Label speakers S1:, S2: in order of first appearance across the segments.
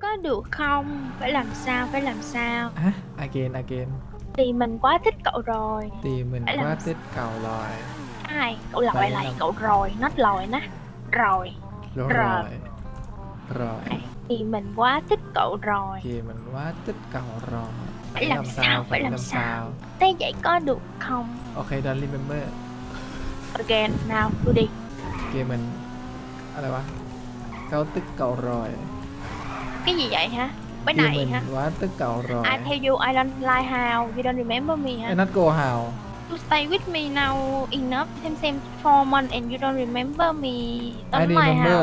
S1: có được không phải làm sao phải làm sao
S2: Hả? À, again, again
S1: thì mình quá thích cậu rồi
S2: Thì mình phải quá làm... thích cậu rồi
S1: ai cậu lòi Vậy lại là- cậu rồi nó lòi nó rồi
S2: Rồi. rồi Rồi
S1: thì mình quá thích cậu rồi
S2: Thì mình quá thích cậu rồi
S1: Phải làm sao, phải làm sao. thế vậy có được không
S2: Ok, don't remember
S1: again nào tôi đi
S2: Kìa mình Ở đây quá Cậu thích cậu rồi
S1: cái gì vậy hả
S2: bữa n à y mình hả quá tức cậu rồi
S1: I tell you I don't lie k how you don't remember me
S2: hả e n o t go how
S1: you stay with me now enough xem xem four months and you don't remember me
S2: I don't lie how remember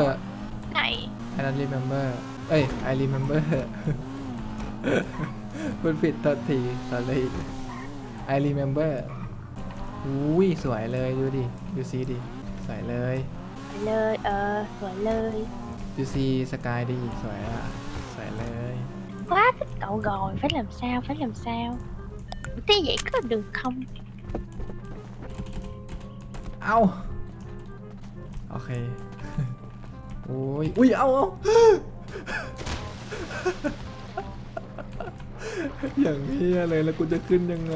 S2: này I don't remember เอ้ย I remember พูดผิดโทนทีสอรี่ I remember อุ้ยสวยเลยดูดิดูซีดิสวยเลย
S1: สวยยเลเออสวยเลย
S2: ดูซีสกายดิสวยอ่ะ
S1: quá thích cậu rồi phải làm sao phải làm sao thế vậy có được không
S2: ao ok ui ui ao ao อย่างเฮียเลยแล้วกูจะขึ้นยังไง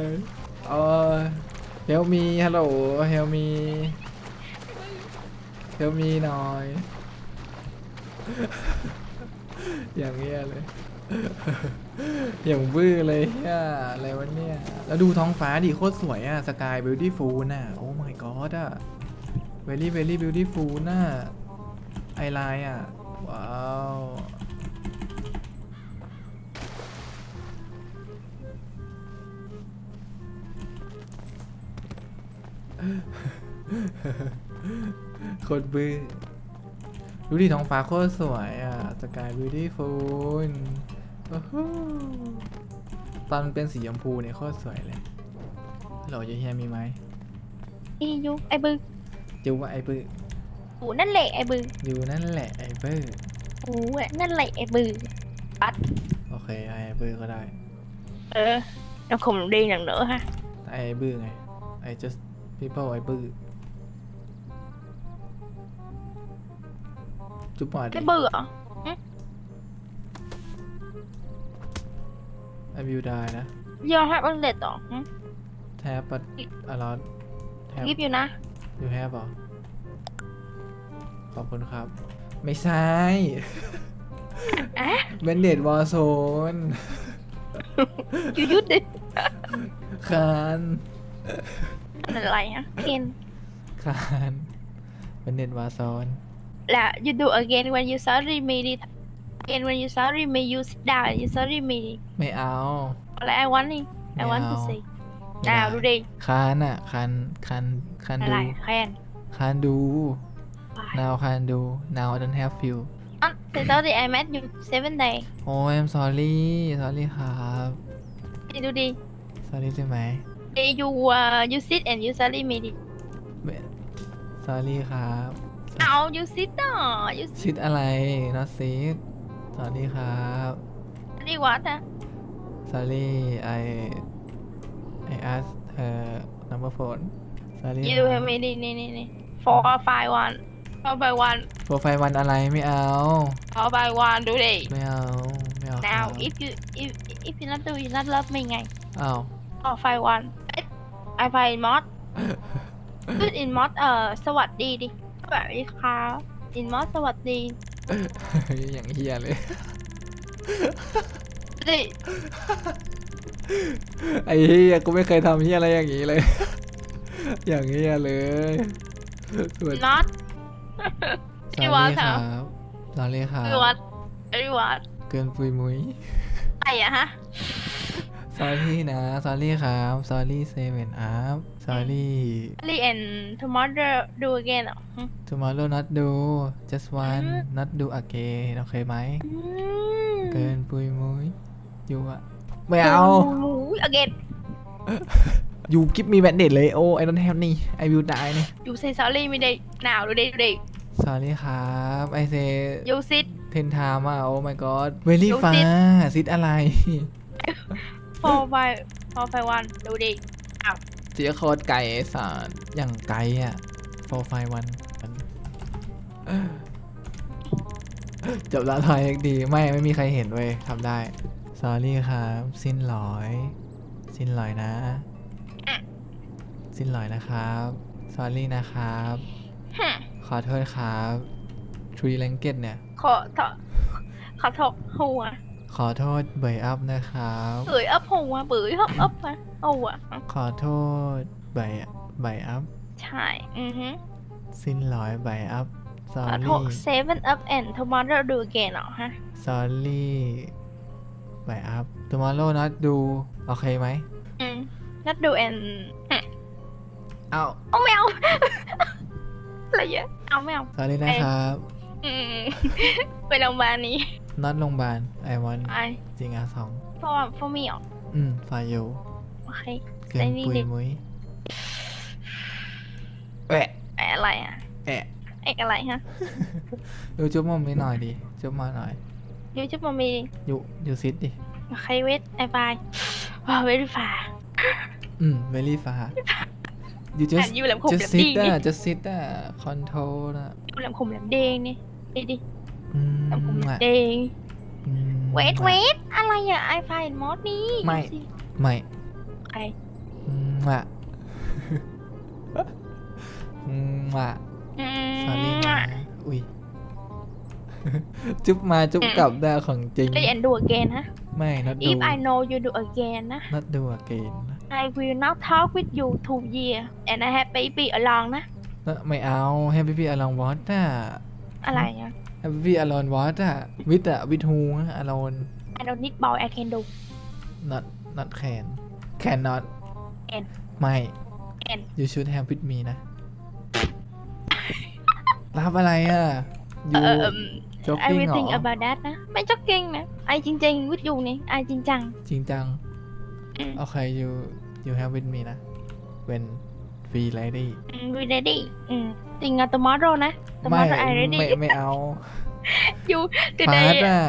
S2: เออ à, ờ, help me hello help me help me หน่อยอย่างเงี้ยเลย อย่างบื้อเลยอะอะไรวะเนี่ย แล้วดูท้องฟ้าดิโคตรสวยอะสกายบิวตี้ฟูลน่ะโอ้ my god อะเวลี่เวลี่บิวตี้ฟูลน่ะไอไลน์อะว้าว โคตรบื้อดูดิท้องฟ้าโคตรสวยอ่ะสกายบิวตี้ฟูลตอนเป็นสีชมพูเนี่ยโคตรสวยเลยเหล่าเยอะแยะมีไหม
S1: อียูไอบึอยูว่าไอบึอูนั่นแหละไอบึ
S2: อยูนั่นแหละไอบึ
S1: อูอะนั่นแหละไอบึปั
S2: ด โอเคไอบึก็ได้
S1: เออเราคงเดีอย่างเนอะฮะ
S2: ไอบึไง ไอจ just people ไอบึจุ๊บปอดไอบึอเะอ I will die นะ
S1: You don't have outlet หรอ
S2: Tab but a lot Tab รีบอยู่นะ you have หรอขอบคุณครับ ไม่ใช่อะเบนเดดวอร์โซน You use it คาน
S1: อะไรฮะ Can
S2: คานเบนเดดวอร์โซน
S1: และ You do again when you suddenly meditate and when you sorry may you sit down and you sorry may ไม่เอาอะไร I want นี่ I want to say อ้าวดูดิ
S2: คานอ่ะคานคาน
S1: คานอะดูไรแคน
S2: คานดู now คานดู now I don't have feel
S1: on say sorry I met you seven day
S2: โอ้ I'm sorry sorry ครับนี่ดูดิ sorry ใช่ไหม
S1: day you uh, you sit and you sorry me ดิ
S2: sorry ครับ
S1: เอา you sit ต่อ
S2: you sit ชิดอะไร not sick สวัสดีครับ
S1: อันนี้วัดนะ
S2: sorry I I asked her number phone
S1: sorry you do have me นี่นี่นี่นี่ four five one four five one
S2: โปรไฟล์วันอะไรไม่เอา
S1: four five one ดูดิ
S2: ไม่เอา ไ
S1: ม่เอา now ครับ if you if if you not do you not love me ไงอ้าว four five one I find mod good in mod เอ่อสวัสดีดิแบบนี้ครับ in mod สวัสดี
S2: อย่างเฮียเลย้ไอ้เฮียกูไม่เคยทำเฮียอะไรอย่างนี้เลย อย่างเฮียเลยสวัน็อตพี่วัดคครับสลาเลีครับ
S1: พี่วัดพี่วัด
S2: เกินปุยมุยไปอะฮะซอรี่นะซอรี่ครับซอรี่เซเว่นอัพซอรี่
S1: s ี r อ y and t o m o รดด w do a g เหรอ
S2: ทูมอร์ o w n ดด d จ just one not do a g a โอเคไหมเกินปุยมุ้ยอยู่อะไม่เอาอเกยอยู่กิฟมีแบนเดดเลย โอ้ไอรอนแฮมนี่ไอวิวตายนี่
S1: อยู่เซซอรี่ไม่ได้หนาวดูได้ดูได้
S2: สอรี่ครับไอเซยูซิดเทนทามอ่ะโอ้ my god เวลี่ฟ้าซิดอะไร
S1: พอไฟพอไปวันดูดิ
S2: เสียโคตรไก่สารอย่างไกลอ่ะโปรไฟวัน จบแล้วทายกดี ไม่ไม่มีใครเห็นเว้ย ทำได้สอรี่ครับ สิ้นลอย สิ้นลอยนะ สิ้นลอยนะครับสอรี่นะครับ ขอโทษครับ ทรีแลงเก็ตเนี่ย
S1: ขอถอขอถกหัว
S2: ขอโทษเบยอัพนะครับ
S1: เบยอัพหัวเบยอัพอัพนะเอาอะ
S2: ขอโทษเบยเบยอัพ
S1: ใช่ อือฮึ
S2: สิ้นร้อยเบยอัพ
S1: sorry seven up and t อ m o r r o w do again เหรอฮะ
S2: สอรี่เบยอัพทอมอร์โ w นัดดูโอเคไหม
S1: อืมนัดดูแอนเอาเอาไม่เอาะไรเยอะเอาไม่เอา
S2: s o r r นะครับ
S1: อืไปโรงพยาบาลนี้
S2: น o t โรงพยาบาล I want I จริงอ่ะสอง
S1: for for me หรอ
S2: อืม for you โอเคเกินปุยมุ้ยแอะแออะไรอ่ะแอะแอะอะไรฮะยูจุ๊บมอมีิหน่อยดิจุ๊บมาหน่อยยูุ๊บมอนมีอยู่อยู่ซิดดิ
S1: โอเคเวทไอบายว้าวเวที่า
S2: อืมว e r y far you ะ just อยู่แหลมคมแหลม s ดิงดิ there just s ะอ
S1: ยู่แหลมคมแหลมเดงนี่ดิดิแอเงเวทเวทอะไรอ่ะไอพายมอสนี่
S2: ไม่ ไม่ใครอ่ะอืมอะอืมฟาลิงมอุ้ย จุ๊บมาจุ๊บกลับได้ของจริง
S1: ได้แอนดูอแกนฮะ ไม่นัดดู If I know you do again นะ
S2: not do again น
S1: ะ I will not talk with you two year and I have baby along นะ
S2: ไม่เอา h a ้พี่พี่อลังวอตน่อะไรอ่ะแฮปปี้อะลอนวอตอะวิตอะวิทูอะลอน
S1: อะลอนนิดบอลแอคเคนดู
S2: น o t not can can not can ไม่ c a น you should have w i นะรับอะไรอะ I
S1: will think about that นะไม่จ็อกกิ้งนะไอจริงๆ with you นี่ไอจริงจัง
S2: จริงจังโอเค you you have ม i t h me นะเ h e n วีไรดี้
S1: วีไรดี้อืมจริงอะ tomorrow นะ
S2: ไม่ tomorrow I ready ไม่ ไม่เอาอยู่า t o ใ a อะ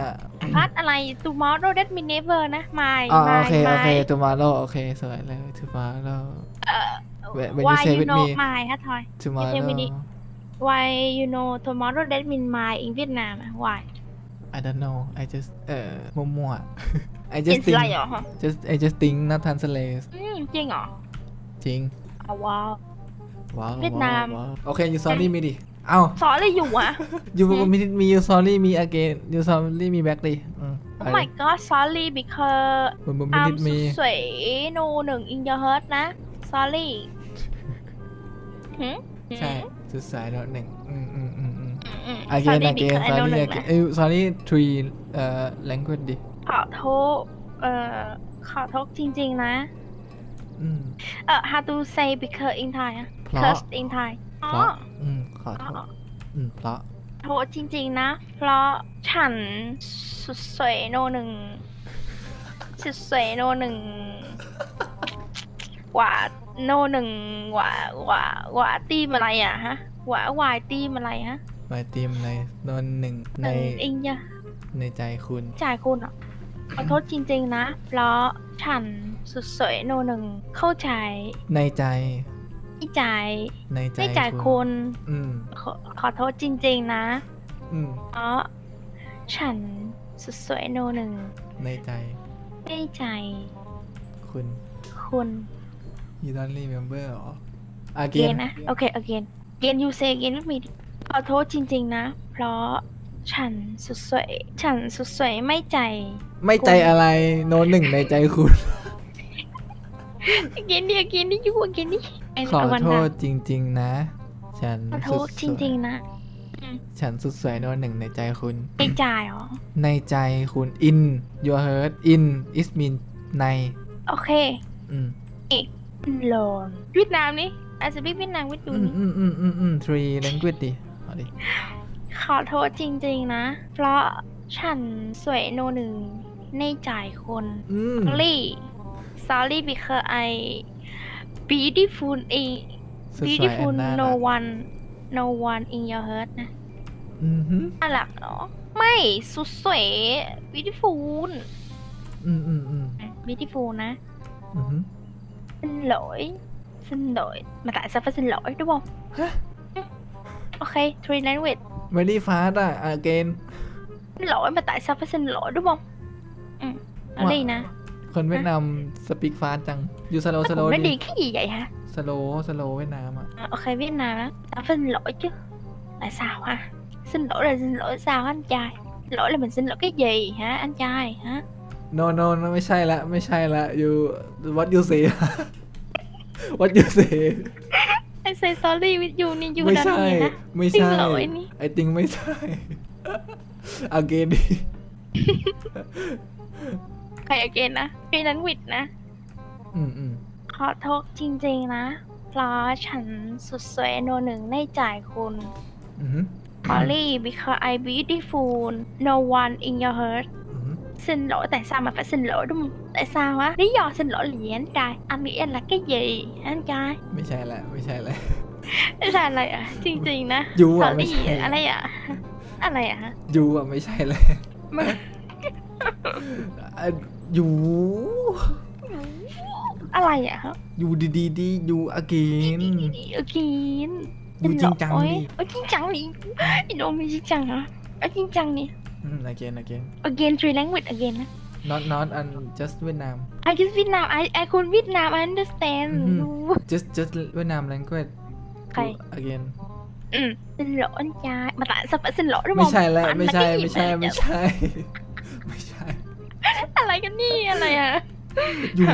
S1: พัดอะไร tomorrow that me never นะไม่
S2: ไม่โอเค โอเค my ตูมาโลโอเคสวยเลยตูมาโล w h e w h y why
S1: y o u know m y ฮะทอย
S2: ตูมาโล
S1: why you know tomorrow that mean my in Vietnam why
S2: I don't know I just เอ่อมั่วๆ I กิ I just สิ think ไรเหรอฮะ just I just think น o ท t ันสเลส
S1: อืมจริงเหรอจริงว้าวว้าวเวียดนาม
S2: โอเคยูซอรี่มีดิเอ้า
S1: สอรี่อยู่อะ
S2: ยูมีมียูซอรี่มีอเกนยูซอรี่มีแบ็กดิอื
S1: ม Oh อะร my god sorry because ม I'm มีสวยๆนูหนึ่ง in your heart นะ sorry หึ
S2: หใช่สุดสายแล้วหนึ่งอืมอืมอืมอืมอืม a อเกน sorry again b e c a นึ่งเอ้ย sorry three เอ่อ language ดิ
S1: ขอโทษเอ่อขอโทษจริงๆนะเออ how to say because in Thai อะเพราะ curse in Thai
S2: อ๋เพอราะอืมขอโทษอืมเพราะ
S1: โทษจริง ๆนะ เพราะฉันสุดสวยโนหนึ่งสุดสวยโนหนึ่งหว่าโนหนึ่งหว่าหว่าหว่าตีมอะไรอ่ะฮะหว่าวายตีมอะไรฮะ
S2: ววยตีมในโนหนึ่ง
S1: ในหนึ่งอิงยะ
S2: ในใจคุณ
S1: จคุณอ่ะขอโทษจริง ๆนะเพราะฉันสุดสวยโนหนึ่งเข้าใจ ในใจไม่ใจ ในใจไม่จคุณอขอโทษจริงๆนะเพราะฉันสุดสวยโนหนึ่ง ในใจไม่ใจ คุณคุณ
S2: you don't remember หรอ again เกนนะ
S1: โอเคโอเกนเกนยูเซเกนไม่มีขอโทษจริงๆนะเพราะฉันสุดสวย ฉันสุดสวยไม่ใจ
S2: ไม่ใจอะไร โนหนึ่งในใจคุณ
S1: กินดิกินดิยุ่งกินดิ
S2: ขอโทษจริงๆนะ ฉัน
S1: ขอโทษจริงๆนะ
S2: ฉันสุดสวยโนหนึ่งในใจคุณ
S1: ในใจหรอ
S2: ในใจคุณ in your heart in is mean ในโอเคอืม
S1: ลองวีดนามนี่อาจจะเวีดนามวิดดูนี่
S2: อืมอืมอืมอืม three language ดิเอาดิ
S1: ขอโทษจริงๆนะ เพราะฉันสวยโนหนึ่ง ในใจคนลี่ซอรี่บิเคอร์ไอบีดีฟูลเองบีดีฟูลโนวันโนวันอิงยอเฮิร์ตนะอันหลักเนาะไม่สุดสวยบีดีฟูลบีดีฟูลนะสินลอยสินลอยมาแต่ซัฟเฟอสินลอยด้วยบอโอเคทรีนแลนด์วิท
S2: ไม่ได้ฟาสอ่ะอาเกน
S1: lỗi mà tại sao phải xin lỗi đúng không ừ nói Wow. đi nè
S2: คนเวียดนามสปีกฟาสจัง อยู่สโล nó
S1: สโล cũng nói ดิ đi cái gì vậy hả
S2: Slow, โลเวียดนามอ่ะ
S1: à, ok biết nào đó tao phải xin lỗi chứ Tại sao hả xin lỗi là xin lỗi sao anh trai lỗi là mình xin lỗi cái gì hả anh trai hả
S2: no no no ไม่ใช่ละไม่ใช่ละ you what you say what you say
S1: ไอ้ไซ o อรี่วิทยูนี
S2: ่อยูไม่ดานใช่นี้นะ ไม่ใช่ไอ้ใช่ไอติงไม่ใช่อาเกดี
S1: ใครอเกนนะพี่นั้นวิทนะอืมอืมขอโทษจริงๆนะ เพราะฉันสุดสวยโนหนึ่งในจ่ายคุณอืม Sorry because I beautiful no one in your heart xin lỗi tại sao mà phải xin lỗi đúng không tại sao á lý do xin lỗi là gì anh trai anh nghĩ anh là cái gì hả anh trai
S2: ไม่ใช่แล้วไม่ใช่แล้ว
S1: là อะไรอ่ะจริงๆนะ
S2: ยูสออ่ะนไม่ที่ใช
S1: ่อะไรอ่ะอะไรอ่ะฮะ
S2: ยูอ่ะไม่ใช่แล้อะยูอะไรอ่ะฮะยูดีดีดียูอเกินโอเคยูจริง
S1: จังโอ๊ยดิโอ๊จริงจังดิไอ้โดมมีจริงจังเหรอจริงจังนี่ again, again. Again, three language again. h u
S2: Not not and just Vietnam.
S1: I just Vietnam. I I could Vietnam. I understand. Mm-hmm.
S2: Just just Vietnam language. Okay. Again.
S1: อืมสินหลอนจ้ามาตะสับสินหลอด้ว
S2: ยมไม่ใช่แล้วไม่ใช่ไม่ใช่ไม่ใช่ไม่ใช่
S1: อะไรกันนี่ อะไรอ่ะ
S2: อยู่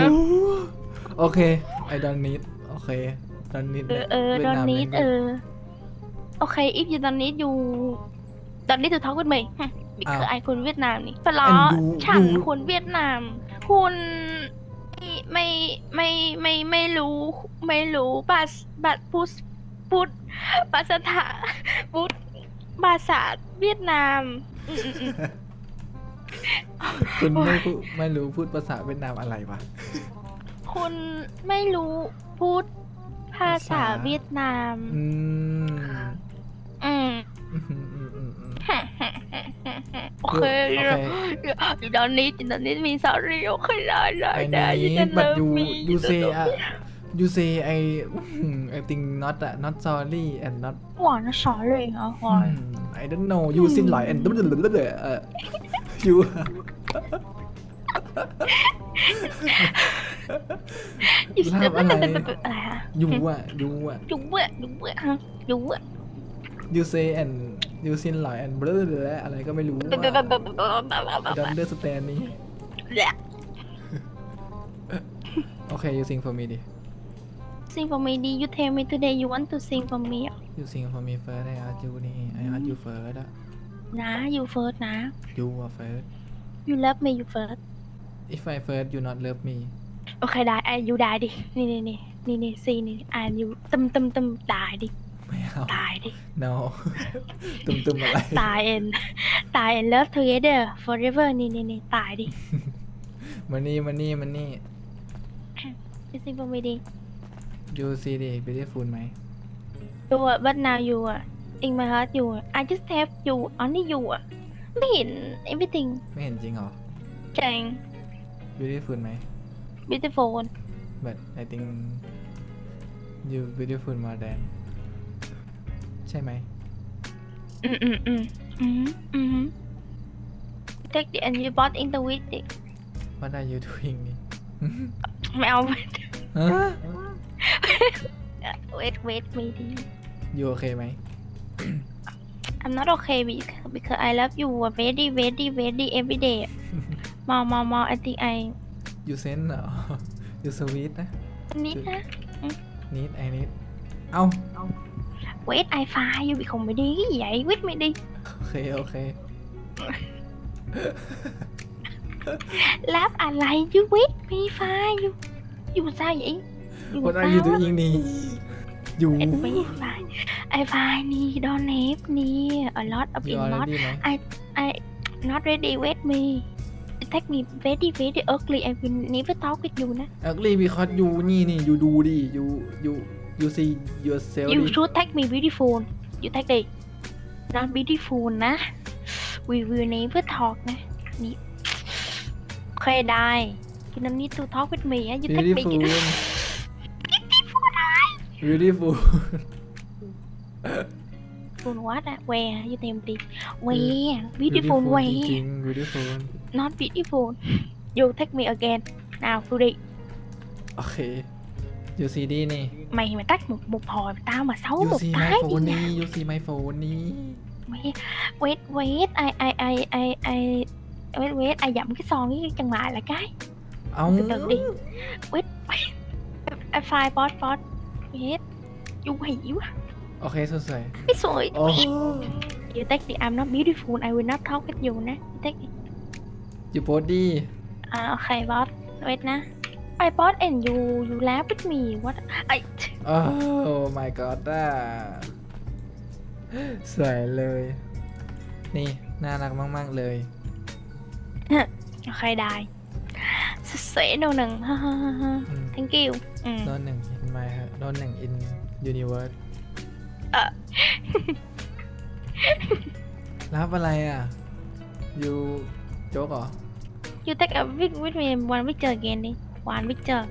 S2: โอเค I don't need โอเค don't need เ
S1: ออเออ don't need เออโอเค if you don't need you don't need to talk with me บิ๊กคือไอคนเวียดนามนี่ปลงฉันคนเวียดนาม คุณไม่ไม่ไม่ไม่ไม่รู้ไม่รู้ภาษาพูดพูดภาษาพูดภาษาเวียดนาม
S2: คุณไม่ไม่รู้พูดภาษาเวียดนามอะไรวะ
S1: คุณไม่รู้พูดภาษาเวียดนามเคเอเคตอนนี้ตอนนี้มีสาวรีโอเคได้ได้
S2: ไอ้ได้นี้บัดยูยูเซอะยูเซไอไอติงน็อตอะน็อตซอรี่แอนน็อต
S1: หวานสอรี่เหรอหวาน
S2: ไอเดนโนยูซินหลอยแอนดับเดือดเดือดเออยูลาบอะไรยูอะยูอะ
S1: ยูอะยูอะยูอะ
S2: y ู u say and นิวซีแลนด์เบลอและอะไรก็ไม่รู้ดันดันดันดันดันดันเดอร์สแตนนี้โอเคยูซิง for me ดิ
S1: sing for me ดิ you tell me today you want to sing for me
S2: ยูซิง for me first ไออาร์ยูนี่ไออาร์ยูเฟิร์สอะ
S1: นะ you first นะ
S2: you are first
S1: you love me you first
S2: if I first you not love me
S1: โอเคได้ไอยูได้ดินี่นี่นี่นี่นี่ซีนี่ไอยูตึมตึมตึมได้ดิไม่เอาตายดิ
S2: no ตุ่มตุ่มอะไร
S1: ตายเอ็นตายเอ็น love together forever นี่นี่นี่ตายดิ
S2: มันนี่มันนี่มันนี่
S1: i s i n g for me ดิ
S2: you see the beautiful ไหม
S1: you are but now you are in my heart you are I just have you only you อะไม่เห็น everything ไม่เห็นจริงเหรอจริง beautiful ไหม beautiful
S2: but I think you beautiful more than ช่ไหม
S1: อืมอืมอืมอืมอืม take the e n d you bot u g h in the w e t h it
S2: ว่าได้ยูทูบิงนี่
S1: ไม่เอา wait wait maybe ยูโอเคไหม I'm not okay because because I love you very very very every day more more more I think I
S2: You send เหรอ You sweet นะนิดนะนิดไอนิดเอา
S1: เวทไอฟ้าอยู่อีกคงไม่ดีใหญ่เวทไม่ดี
S2: โอเคโอเค
S1: รับอะไรอยู่เวทไม่ฟ้าอยู่อยู่ซะใหญ่
S2: อยู่ What are you ซะ doing นี่อยู่ and we
S1: find I find need don't have need a lot of อยู่ in อะไร not ดีเนาะ not ready with me take me very very ugly I will never talk with you นะ
S2: Ugly because you นี่นี่อยู่ดูดิอยู่อยู่ You see yourself
S1: You should take me beautiful You take đi Not beautiful na We will never talk na Khoe đài You don't need to talk with me á
S2: You take me Beautiful đài Beautiful Beautiful
S1: quá đã Where You tìm đi Where Beautiful, beautiful where Beautiful Not beautiful You take me again Nào tôi đi
S2: Okay ยูซีดีนี่
S1: ไม่มาตั้งหมุกหมุกพอยตามาเศร้า
S2: หมุกตายดีนี่ยูซีไมโฟนนี่
S1: เวทเวทไอไอไอไอไอเวทเวทไอหยำขม้นซองยี่จังหวะละกันเอาเดี๋ยวดเวทไอไฟบอสบอสเวทยูหิว
S2: โอเคสวย
S1: ไม่สวยโอ้ยยูเท็กดีอัมนะบิวตี้ฟูลไอเวนนัทเท้ากันอยู่นะแท็ดียู่โพดีอ่าโอเคบอสเวทนะ I bought and you you laugh with me what I
S2: โอ้ my god อะสวยเลยนี่น่ารักมากๆเลย
S1: ใครได้สวยโนหนึ่งฮ่าฮ่าฮ่าฮ่า thank you
S2: โนนหนึ่งอินมาโดนหนึ่ง in universe รับอะไรอ่ะ y ยูโจ๊กเหรอ
S1: you take a week with me one week again ี่ one picture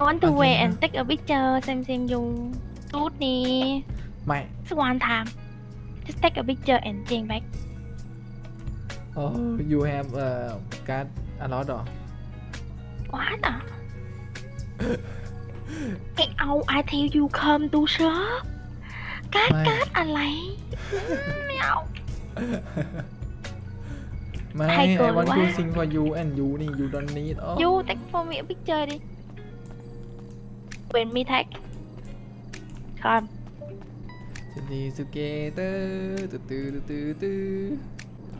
S1: I want to Okay. wait and take a picture same same you suit นี้ My. just one time just take a picture and change back
S2: oh you have uh, card a lot of.
S1: what ah get out I tell you come to shop การ์ดไม่ mm, Meow.
S2: ไม่ไ Hay I cười want sing for you and you นี่ you don't need
S1: oh You take for me picture đi When me take Không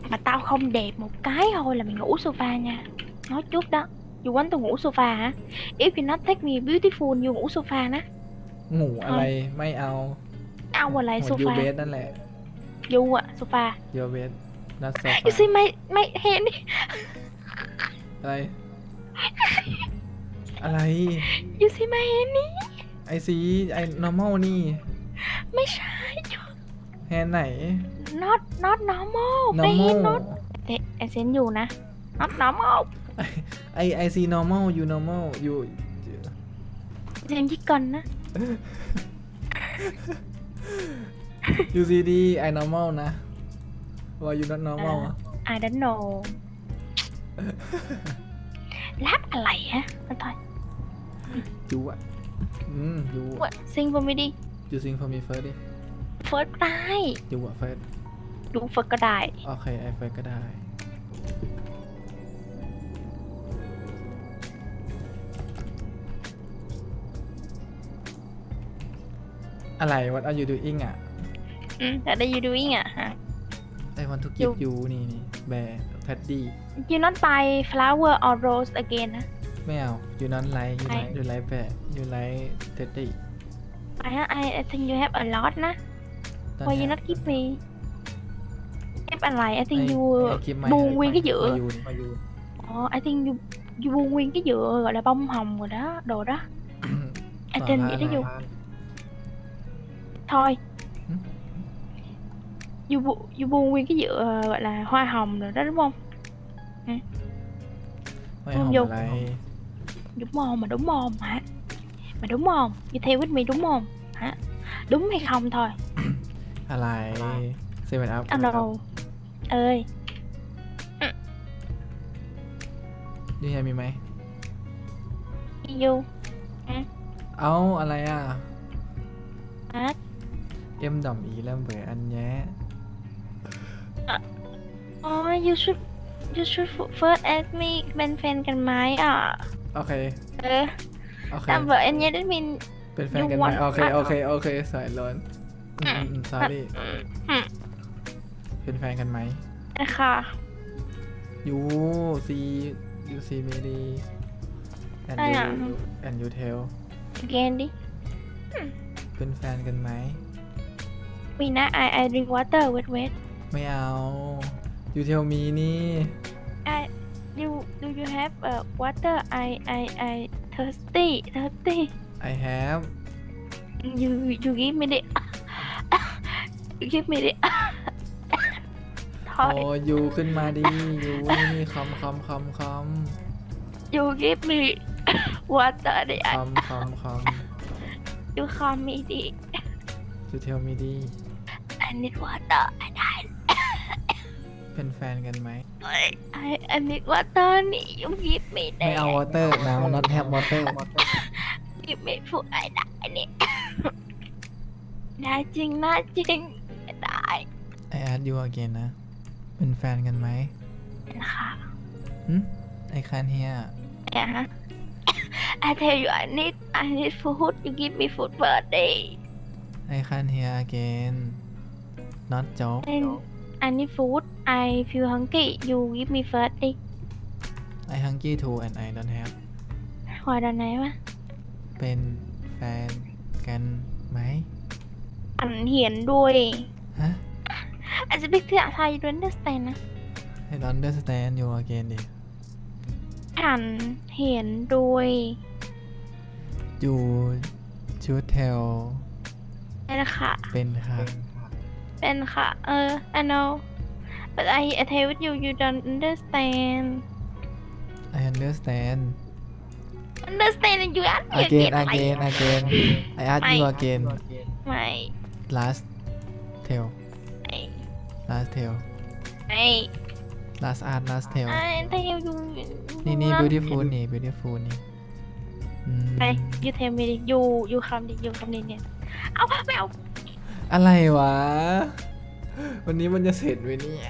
S1: Mà tao không đẹp một cái thôi là mày ngủ sofa nha Nói trước đó dù want tao ngủ sofa hả? If you not take me beautiful you ngủ sofa nè ngủ Ao là หม
S2: ดยูเบ sofa à sofa ยูเบสน่าเศร้
S1: You see funny. my my hand
S2: อะไรอะไร
S1: You see my hand นี่
S2: ไอซีไอ normal นี่ไม่ใช่แฮนไหน
S1: not not normal
S2: ไม่ normal not
S1: แไอเซนอยู่นะ not normal
S2: ไอไอซี normal อยู่ normal อยู่
S1: เซนทิกก่อนนะ
S2: อยู่ซีดีไอ normal นะว่าอยู่นั่นน้องเมงอะ
S1: I don't k n o รับอะไรฮะมันต่อย
S2: อยู่อะอืมอยู่ะซิง sing for m ดิอยูซิงฟอร์มีเฟิร์สดิเ First ได้อยู่อะเฟิร์ส
S1: ดูเฟิร์สก็ได้
S2: โอเคไอเฟิร์สก็ได้อะไร what are you doing อ่ะ
S1: อืมแต่ได้ you doing อ่ะฮะ
S2: มันทุกหยิบยูนี่นี่แบร์แพดดี้
S1: you not buy flower or rose again นะ
S2: ไม่เอายูนั้นไลท์ยูไลท์ยูไลท์แบร์ยูไลท์แพดดี้
S1: I ha- I I think you have a lot นะ why you not give me have อะไร I think you บูงวิน cái dựa มายู Ờ, I think you, you buông nguyên cái dựa gọi là bông hồng rồi đó, đồ đó. I think vậy đó du. Thôi, du bu, du bu nguyên cái dựa ờ, gọi là hoa hồng rồi đó đúng không ừ. hoa hồng vô đúng không mà đúng không hả mà đúng không như theo with me đúng không hả đúng hay không thôi
S2: à lại xem mình up
S1: hello ơi Do you hear me, mate? You. Ừ.
S2: Oh, อะไรอ่ะ Ad. À. Em đồng ý làm với anh nhé.
S1: อ๋อ you should you should first ask me เป็นแฟนกันไหมอ่ะ โอเคเออโอเคแต่เบบอันเนี้ยได้มิน
S2: เป็นแฟนกันไหมโอเคโอเคโอเคสายร้อนอืมอือืเป็นแฟนกันไหม่ะคะยูซียูซีเมดีแอนยูแอนยูเทลเกนดิเป็นแฟนกันไหม
S1: วีน่า I I drink water w i t w i t
S2: ไม่เอาอยู่เทลมีนี่
S1: I you do you have a water I I I thirsty thirsty I have you you give me the you give me the
S2: โอ้ยูขึ้นมาดิยูนี่คำคำคำค
S1: ำยูกิฟมีวัตเตอร์ด
S2: ิคำคำค
S1: ำยูคำมีดิ
S2: ยูเทลมีดิ
S1: I need water I need
S2: เป็นแฟนกันไหมไอ
S1: ้ไออันนี้ว่าตอนนี้ยังยิบไม่ไ
S2: ด้ไม่เอาวอเตอร์นะนนัดแฮมวอเตอร์
S1: ยิบไม่ผูกไอ้ได้เนี่ยได้จริงนะจริงได้
S2: ไออาร์ตยูอาเกนนะ เป็นแฟนกันไหมนะคะหึไอคันเฮีย
S1: เนียฮะ I tell you I need I need food you give me food birthday
S2: ไอคันเฮียอเกน not joke and
S1: I need food I feel hungry you give me first egg
S2: I hungry too and I don't have
S1: หอดอนไหนวะ
S2: เป็นแฟนกันไหม
S1: อันเห็นด้วยฮะอันจะไปเที่ไทยดอนเดอร์สเตนนะ
S2: I d o n นเด d e r s t a n d you again ดิ
S1: อันเห็นด้วย
S2: อยู่ชุดเทลเป็นค่ะเป็นค่ะ
S1: เป็นค่ะ เออ I know but I I tell you you don't understand
S2: I understand
S1: understand and you ask
S2: me again again again again I ask you again my last tell last tell my last art last tell
S1: I tell you
S2: นี่นี่ beautiful นี่ beautiful นี่
S1: ไป you tell me ดิ you you come ดิ you come ดิเนี่ยเอาไม่
S2: อะไรวะวันนี้มันจะเสร็จไหมเนี่ย